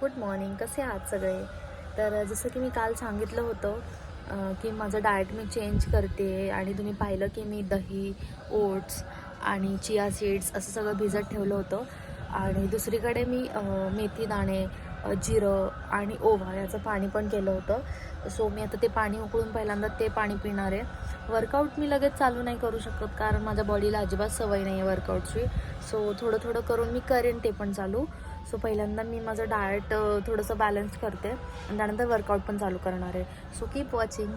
Good morning. कसे आहात सगळे? तर जसं की मी काल सांगितलं होतं की माझं डाएट मी चेंज करते आणि तुम्ही पाहिलं की मी दही ओट्स आणि चिया सीड्स असं सगळं भिजत ठेवलं होतं. आणि दुसरीकडे मी मेथी दाणे जिरं आणि ओवा याचं पाणी पण केलं होतं. सो मी आता ते पाणी उकळून पहिल्यांदा ते पाणी पिणार आहे. वर्कआउट मी लगेच चालू नाही करू शकत कारण माझ्या बॉडीला अजिबात सवय नाही आहे वर्कआउटची सो थोडं थोडं करून मी करेन ते पण चालू. सो पहिल्यांदा मी माझं डाएट थोडंसं बॅलन्स करते. आणि त्यानंतर वर्कआउट पण चालू करणार आहे. सो कीप वॉचिंग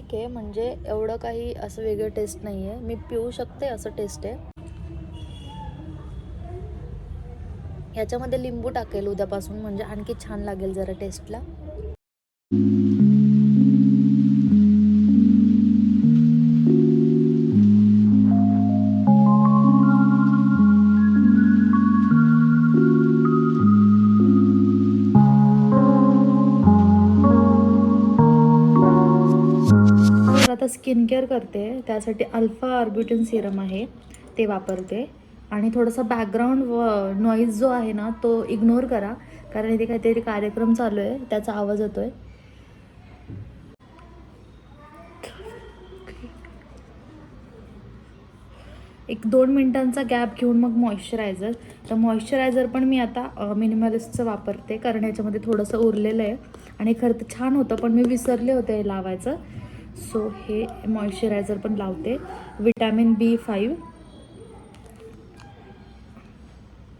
ठीक आहे म्हणजे एवढं काही असं वेगळं टेस्ट नाही आहे मी पिऊ शकते असं टेस्ट आहे. याच्यामध्ये लिंबू टाकेल उद्यापासून म्हणजे आणखी छान लागेल जरा टेस्टला स्किनकेअर करते त्यासाठी अल्फा ऑर्बिटन सिरम आहे ते वापरते. आणि थोडंसं बॅकग्राऊंड व नॉईज जो आहे ना तो इग्नोर करा. कारण इथे काहीतरी कार्यक्रम चालू आहे त्याचा आवाज येतोय. एक दोन मिनिटांचा गॅप घेऊन मग मॉइश्चरायझर तर मॉइश्चरायझर पण मी आता मिनिमलिस्टचं वापरते. कारण याच्यामध्ये थोडंसं उरलेलं आहे. आणि खरं तर छान होतं पण मी विसरले होते हे लावायचं. सो हे मॉइश्चरायझर पण लावते. विटॅमिन बी फाईव्ह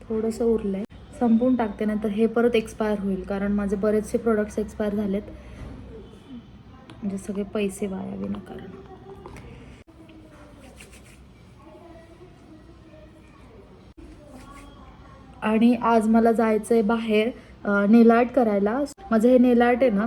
थोडंसं उरलं आहे संपवून टाकते नंतर हे परत एक्सपायर होईल कारण माझे बरेचसे प्रोडक्ट्स एक्सपायर झालेत. म्हणजे सगळे पैसे वाया विनाकारण आणि आज मला जायचं आहे बाहेर नेल आर्ट करायला. माझं हे नेल आर्ट आहे ना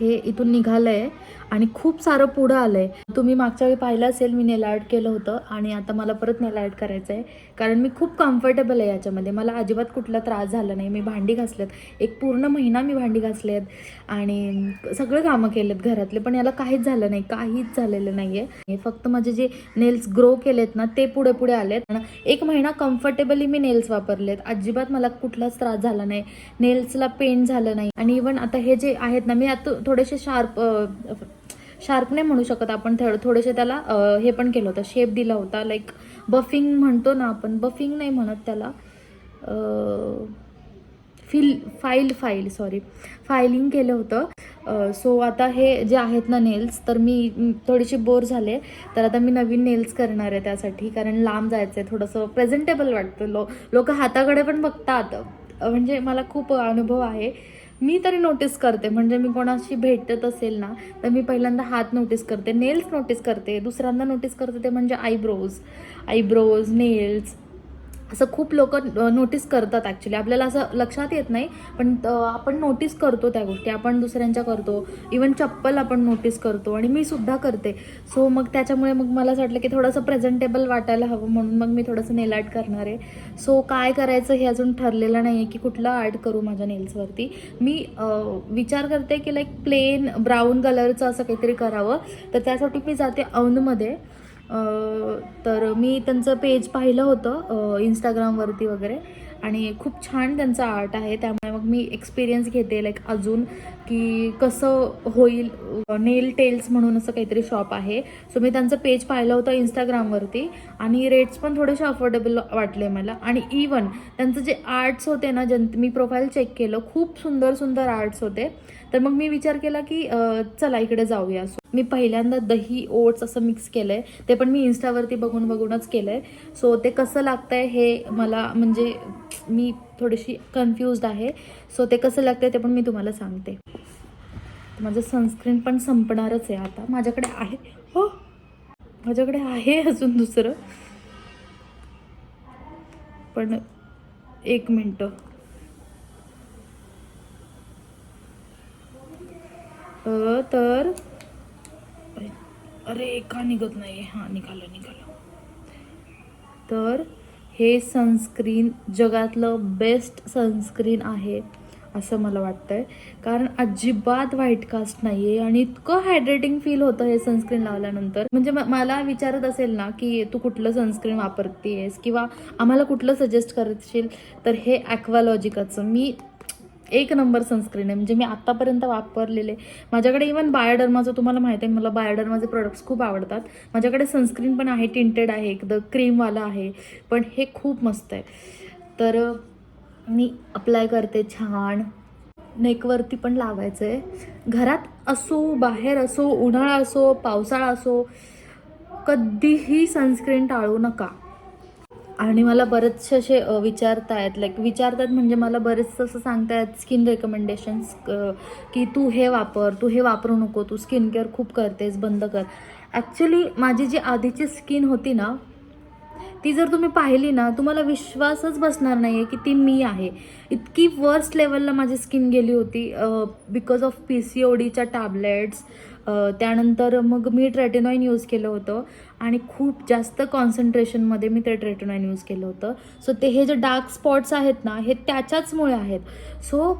हे इथून निघालं आहे आणि खूप सारं पुढं आलं आहे तुम्ही मागच्या वेळी पाहिलं असेल मी नेल आर्ट केलं होतं आणि आता मला परत नेल आर्ट करायचं आहे कारण मी खूप कम्फर्टेबल आहे याच्यामध्ये. मला अजिबात कुठला त्रास झाला नाही. मी भांडी घासलेत. एक पूर्ण महिना मी भांडी घासलेत आणि सगळे कामं केलेत घरातले. पण याला काहीच झालं नाही. काहीच झालेलं नाही आहे फक्त माझे जे नेल्स ग्रो केलेत ना ते पुढे पुढे आलेत. आणि एक महिना कम्फर्टेबली मी नेल्स वापरलेत. अजिबात मला कुठलाच त्रास झाला नाही. नेल्सला पेंट झालं नाही. आणि इवन आता हे जे आहेत ना मी आता थोडेसे शार्प शार्प नाही म्हणू शकत आपण थोडेसे त्याला हे पण केलं होतं शेप दिला होता लाईक बफिंग म्हणतो ना आपण बफिंग नाही म्हणत त्याला fill file file sorry filing केलं होतं सो आता हे जे आहेत ना नेल्स तर मी थोडीशी बोर झाले तर आता मी नवीन नेल्स करणार आहे त्यासाठी कारण लांब जायचं आहे थोडंसं प्रेझेंटेबल वाटतं. लो लोक हाताकडे पण बघतात म्हणजे मला खूप अनुभव आहे. मी तरी नोटीस करते. म्हणजे मी कोणाशी भेटत असेल ना तर मी पहिल्यांदा हात नोटीस करते. नेल्स नोटीस करते. दुसऱ्यांदा नोटीस करते ते म्हणजे आयब्रोज आयब्रोज नेल्स असं खूप लोक नोटीस करतात ॲक्च्युली आपल्याला असं लक्षात येत नाही पण आपण नोटीस करतो त्या गोष्टी. आपण दुसऱ्यांच्या करतो. इवन चप्पल आपण नोटीस करतो. आणि मी सुद्धा करते. सो मग त्याच्यामुळे मग मला असं वाटलं की थोडंसं प्रेझेंटेबल वाटायला हवं म्हणून मग मी थोडंसं नेल आर्ट करणार आहे. सो काय करायचं हे अजून ठरलेलं नाही आहे की कुठलं आर्ट करू माझ्या नेल्सवरती मी विचार करते की लाईक प्लेन ब्राऊन कलरचं असं काहीतरी करावं. तर त्यासाठी मी जाते औंधमध्ये. तर मी त्यांचं पेज पाहिलं होतं इंस्टाग्रामवरती वगैरे. आणि खूप छान त्यांचं आर्ट आहे. त्यामुळे मग मी एक्सपिरियन्स घेते लाईक अजून की कसं होईल नेल टेल्स म्हणून असं काहीतरी शॉप आहे. सो मी त्यांचं पेज पाहिलं होतं इंस्टाग्रामवरती आणि रेट्स पण थोडेसे अफोर्डेबल वाटले मला. आणि इवन त्यांचं जे आर्ट्स होते ना ज्यां मी प्रोफाईल चेक केलं खूप सुंदर सुंदर आर्ट्स होते. तर मग मी विचार केला की चला इकडे जाऊया. मी पहिल्यांदा दही ओट्स असं मिक्स केलं आहे ते पण मी इन्स्टावरती बघून बघूनच केलं आहे सो ते कसं लागतं आहे हे मला म्हणजे मी थोडीशी कन्फ्युज्ड आहे. सो ते कसं लागतं आहे ते पण मी तुम्हाला सांगते. माझं सनस्क्रीन पण संपणारच आहे आता. माझ्याकडे आहे. हो? माझ्याकडे आहे अजून दुसरं. पण एक मिनटं. तर अरे का निघत नाही हां निघालं निघालं. तर हे सनस्क्रीन जगातलं बेस्ट सनस्क्रीन आहे असं मला वाटतंय. कारण अजिबात व्हाईट कास्ट नाही आहे आणि इतकं हायड्रेटिंग फील होतं हे सनस्क्रीन लावल्यानंतर. म्हणजे म- मला विचारत असेल ना की तू कुठलं सनस्क्रीन वापरतेस किंवा आम्हाला कुठलं सजेस्ट करशील? तर हे ॲक्वालॉजिकाचं मी एक नंबर सनस्क्रीन आहे. म्हणजे मी आत्तापर्यंत वापरलेले. माझ्याकडे इवन बायोडर्माचं तुम्हाला माहिती आहे मला बायोडर्माचे प्रोडक्ट्स खूप आवडतात. माझ्याकडे सनस्क्रीन पण आहे टिंटेड आहे एकदम क्रीमवाला आहे. पण हे खूप मस्त आहे. तर मी अप्लाय करते छान. नेकवरती पण लावायचं आहे घरात असो बाहेर असो उन्हाळा असो पावसाळा असो कधीही सनस्क्रीन टाळू नका. आणि मला बरेचसे असे विचारता आहेत लाईक विचारतात म्हणजे मला बरेचसं असं सांगतायत स्किन रेकमेंडेशन्स की तू हे वापर तू हे वापरू नको तू स्किन केअर खूप करतेस बंद कर. ॲक्च्युली माझी जी आधीची स्किन होती ना ती जर तुम्ही पाहिली ना तुम्हाला विश्वासच बसणार नाही आहे की ती मी आहे. इतकी वर्स्ट लेवलला माझी स्किन गेली होती because of P C O डीच्या टॅबलेट्स त्यानंतर मग मी ट्रेटेनॉईन यूज केलं होतं आणि खूप जास्त कॉन्सन्ट्रेशनमध्ये मी ते ट्रेटेनॉईन यूज केलं होतं. सो ते हे जे डार्क स्पॉट्स आहेत ना हे त्याच्याचमुळे आहेत. सो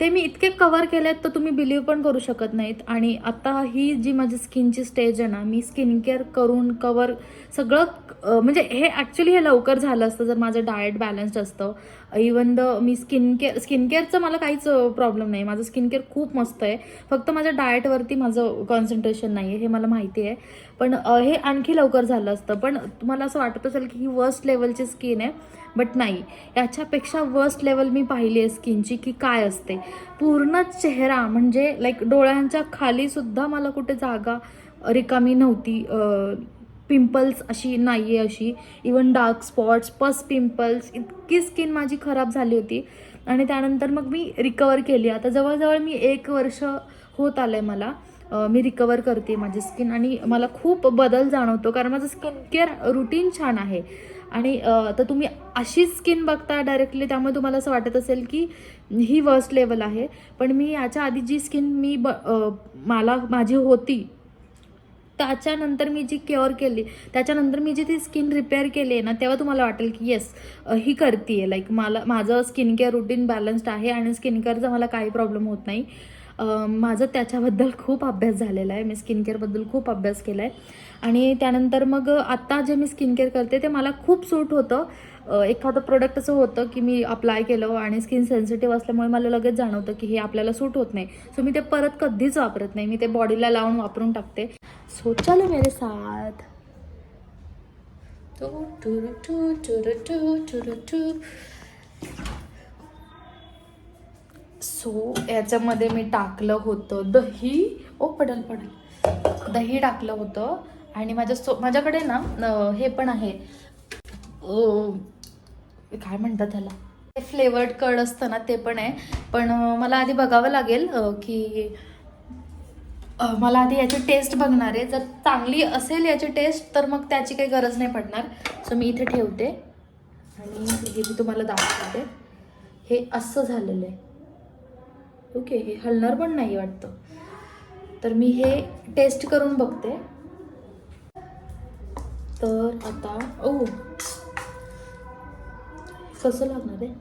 ते मी इतके कवर केले आहेत तर तुम्ही बिलीव्ह पण करू शकत नाहीत. आणि आता ही जी माझी स्किनची स्टेज आहे ना मी स्किन केअर करून कवर सगळं म्हणजे हे ॲक्च्युली हे लवकर झालं असतं जर माझं डाएट बॅलन्स्ड असतं. इवन द मी स्किन केअर स्किन केअरचं मला काहीच प्रॉब्लेम नाही. माझं स्किन केअर खूप मस्त आहे. फक्त माझ्या डाएटवरती माझं कॉन्सन्ट्रेशन नाही आहे हे मला माहिती आहे. पण हे आणखी लवकर झालं असतं. पण तुम्हाला असं वाटत असेल की ही वर्स्ट लेवलची स्किन आहे. बट नाही. याच्यापेक्षा वर्स्ट लेवल मी पाहिली आहे स्किनची की काय असते. पूर्ण चेहरा म्हणजे लाईक डोळ्यांच्या खालीसुद्धा मला कुठे जागा रिकामी नव्हती पिंपल्स अशी नाही आहे अशी. Even dark spots pus pimples इतकी स्किन माझी खराब झाली होती. आणि त्यानंतर मग मी रिकवर केली. आता जवळजवळ मी एक वर्ष होत आलं आहे मला मी रिकवर करते माझी स्किन आणि मला खूप बदल जाणवतो. कारण माझं स्किन केअर रुटीन छान आहे. आणि तर तुम्ही अशीच स्किन बघता डायरेक्टली त्यामुळे तुम्हाला असं वाटत असेल की ही वर्स्ट लेवल आहे. पण मी याच्या आधी जी स्किन मी ब मला माझी होती त्याच्यानंतर मी जी केअर केली त्याच्यानंतर मी जी ती स्किन रिपेअर केली आहे ना तेव्हा तुम्हाला वाटेल की येस ही करते आहे लाईक मला माझं स्किन केअर रुटीन बॅलन्स्ड आहे आणि स्किन केअरचा मला काही प्रॉब्लेम होत नाही. माझं त्याच्याबद्दल खूप अभ्यास झालेला आहे. मी स्किन केअरबद्दल खूप अभ्यास केला आहे आणि त्यानंतर मग आत्ता जे मी स्किन केअर करते ते मला खूप सूट होतं. एखादं प्रोडक्ट असं होतं की मी अप्लाय केलं आणि स्किन सेन्सिटिव्ह असल्यामुळे मला लगेच जाणवतं की हे आपल्याला सूट होत नाही. सो मी ते परत कधीच वापरत नाही. मी ते बॉडीला लावून वापरून टाकते. सो चलो मेरे साथ. टू टू टू टू टू टू टू सो याच्यामध्ये मी टाकलं होतं दही. ओ पडल पडल. दही टाकलं होतं. आणि माझ्या सो माझ्याकडे ना हे पण आहे. काय म्हणतात त्याला? ते फ्लेवर्ड कड असतं ना ते पण आहे. पण मला आधी बघावं लागेल की मला आधी याची टेस्ट बघणार आहे. जर चांगली असेल याची टेस्ट तर मग त्याची काही गरज नाही पडणार. सो मी इथे ठेवते. आणि हे मी तुम्हाला दाखवते. हे असं झालेलं आहे. ओके हे हलणार पण नाही वाटतं. तर मी हे टेस्ट करून बघते. तर आता ओ कसं लागणार आहे?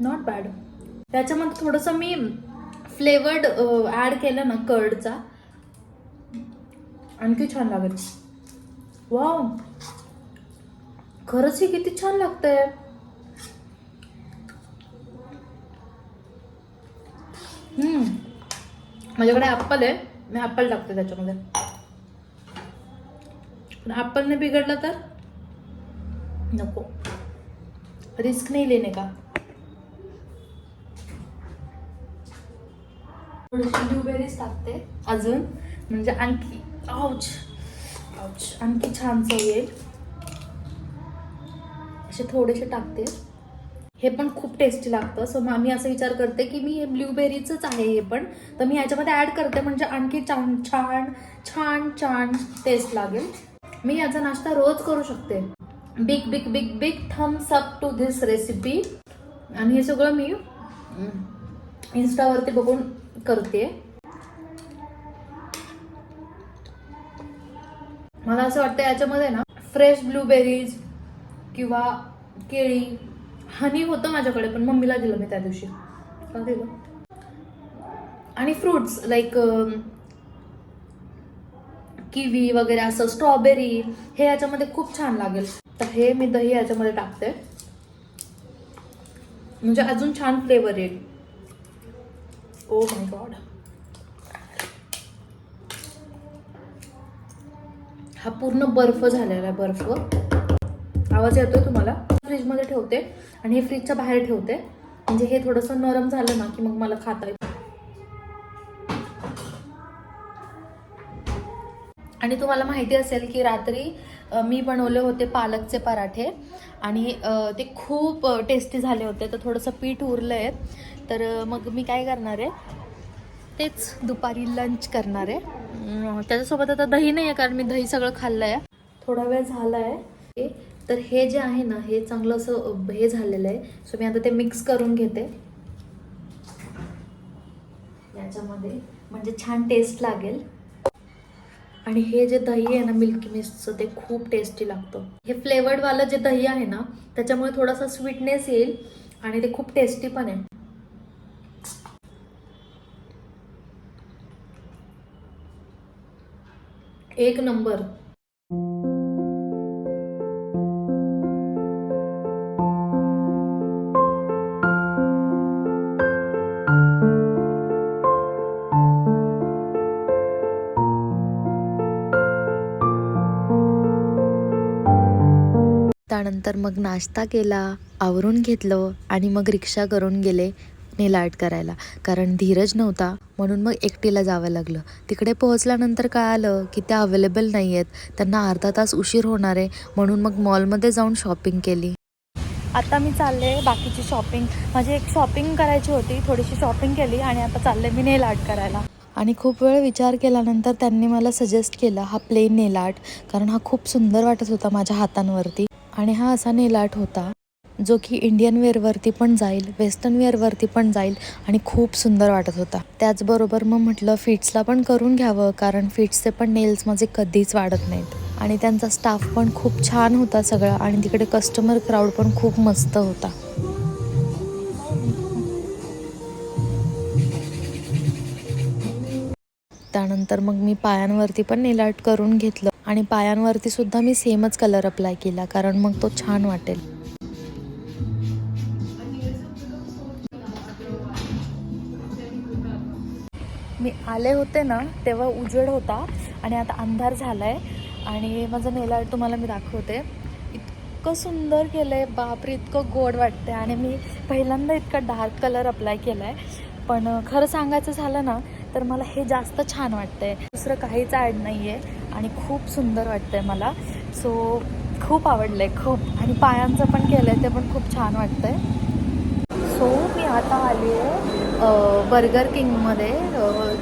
नॉट बॅड त्याच्यामध्ये थोडंसं मी फ्लेवर्ड ॲड केलं ना कर्डचा आणखी छान लागेल. वाव खरंच हे किती छान लागतंय. माझ्याकडे ॲप्पल आहे. मी ॲप्पल टाकते त्याच्यामध्ये. पण ॲप्पलने बिघडलं तर? नको. रिस्क नाही लेने का? थोडीशी ब्लूबेरीज टाकते. अजून? म्हणजे आणखी आउच आउच आणखी छान चव येईल. असे थोडेसे टाकते. हे पण खूप टेस्टी लागतं. सो मग मी असं विचार करते की मी हे ब्ल्यूबेरीचंच आहे हे पण. तर मी ह्याच्यामध्ये ॲड करते म्हणजे आणखी छान छान छान छान टेस्ट लागेल. मी याचा नाश्ता रोज करू शकते. Big big big big thumbs up to this recipe आणि हे सगळं मी इन्स्टावरती बघून करते. मला असं वाटतं याच्यामध्ये ना फ्रेश ब्लूबेरीज किंवा केळी हनी होतं माझ्याकडे पण मम्मीला दिलं मी त्या दिवशी. का दिलं आणि फ्रुट्स लाईक किवी वगैरे असं स्ट्रॉबेरी हे याच्यामध्ये खूप छान लागेल. तर हे मी दही याच्यामध्ये टाकते. म्हणजे अजून छान फ्लेवर येईल. ओ माय गॉड हा पूर्ण बर्फ झालेला आहे बर्फ. आवाज येतोय तुम्हाला? फ्रीजमध्ये ठेवते आणि हे फ्रीजच्या बाहेर ठेवते. म्हणजे हे थोडंसं नरम झालं ना की मग मला खाता येईल आणि तुम्हाला माहिती असेल की रात्री मी बनवले होते पालकचे पराठे. आणि ते खूप टेस्टी झाले होते. तर थोडंसं पीठ उरलं आहे तर मग मी काय करणार आहे? तेच दुपारी लंच करणार आहे. त्याच्यासोबत आता दही नाही आहे कारण मी दही सगळं खाल्लं आहे थोडा वेळ झाला आहे तर हे जे आहे ना हे चांगलं असं हे झालेलं आहे. सो मी आता ते मिक्स करून घेते. याच्यामध्ये म्हणजे छान टेस्ट लागेल. आणि हे जे दही आहे ना मिल्की मिस्टचं ते खूप टेस्टी लागतं. हे फ्लेवर्डवालं जे दही आहे ना त्याच्यामुळे थोडासा स्वीटनेस येईल आणि ते खूप टेस्टी पण आहे. एक नंबर. त्यानंतर मग नाश्ता केला आवरून घेतलं आणि मग रिक्षा करून गेले नेल आर्ट करायला. कारण धीरज नव्हता म्हणून मग एकटीला जावं लागलं. तिकडे पोहोचल्यानंतर कळालं की त्या अवेलेबल नाही आहेत त्यांना अर्धा तास उशीर होणार आहे म्हणून मग मॉलमध्ये जाऊन शॉपिंग केली. आता मी चालले बाकीची शॉपिंग माझी एक शॉपिंग करायची होती थोडीशी शॉपिंग केली आणि आता चालले मी नेल आर्ट करायला. आणि खूप वेळ विचार केल्यानंतर त्यांनी मला सजेस्ट केलं हा प्लेन नेल आर्ट कारण हा खूप सुंदर वाटत होता माझ्या हातांवरती. आणि हा असा नेल आर्ट होता जो की इंडियन वेअरवरती पण जाईल वेस्टर्न वेअरवरती पण जाईल आणि खूप सुंदर वाटत होता. त्याचबरोबर मग म्हटलं फिट्सला पण करून घ्यावं कारण फिट्सचे पण नेल्स माझे कधीच वाढत नाहीत. आणि त्यांचा स्टाफ पण खूप छान होता सगळा आणि तिकडे कस्टमर क्राऊड पण खूप मस्त होता. त्यानंतर मग मी पायांवरती पण नेल आर्ट करून घेतलं. आणि पायांवरती सुद्धा मी सेमच कलर अप्लाय केला कारण मग तो छान वाटेल. मी आले होते ना तेव्हा उजेड होता आणि आता अंधार झाला आहे आणि माझं नेल आर्ट तुम्हाला मी दाखवते. इतकं सुंदर केलं आहे बापरे इतकं गोड वाटते आणि मी पहिल्यांदा इतका डार्क कलर अप्लाय केला आहे पण खरं सांगायचं झालं ना तर मला हे जास्त छान वाटतं आहे दुसरं काहीच ॲड नाही आहे आणि खूप सुंदर वाटतं आहे मला. सो खूप आवडलं आहे खूप. आणि पायांचं पण केलं आहे ते पण खूप छान वाटतं आहे सो मी आता आली आहे बर्गर किंगमध्ये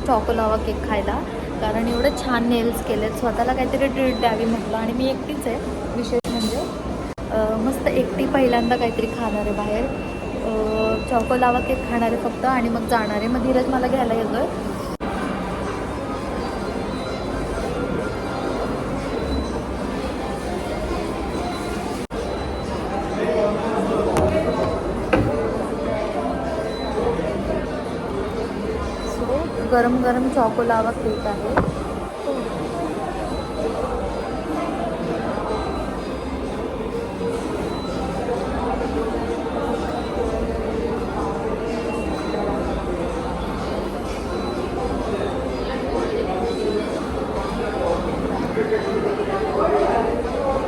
चॉकोलावा केक खायला. कारण एवढे छान नेल्स केलेत. स्वतःला काहीतरी ट्रीट द्यावी म्हटलं आणि मी एकटीच आहे विशेष म्हणजे. मस्त एकटी पहिल्यांदा काहीतरी खाणार आहे बाहेर. चॉकोलावा केक खाणार आहे फक्त आणि मग जाणार आहे. मग धीरज मला घ्यायला येतो आहे गरम गरम चॉकोलावा केक आहे.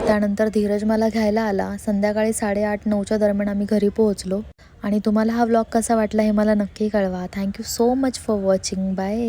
त्यानंतर धीरज मला घ्यायला आला. संध्याकाळी साडेआठ नऊच्या दरम्यान आम्ही घरी पोहोचलो. आणि तुम्हाला हा व्लॉग कसा वाटला हे मला नक्की कळवा. Thank you so much for watching bye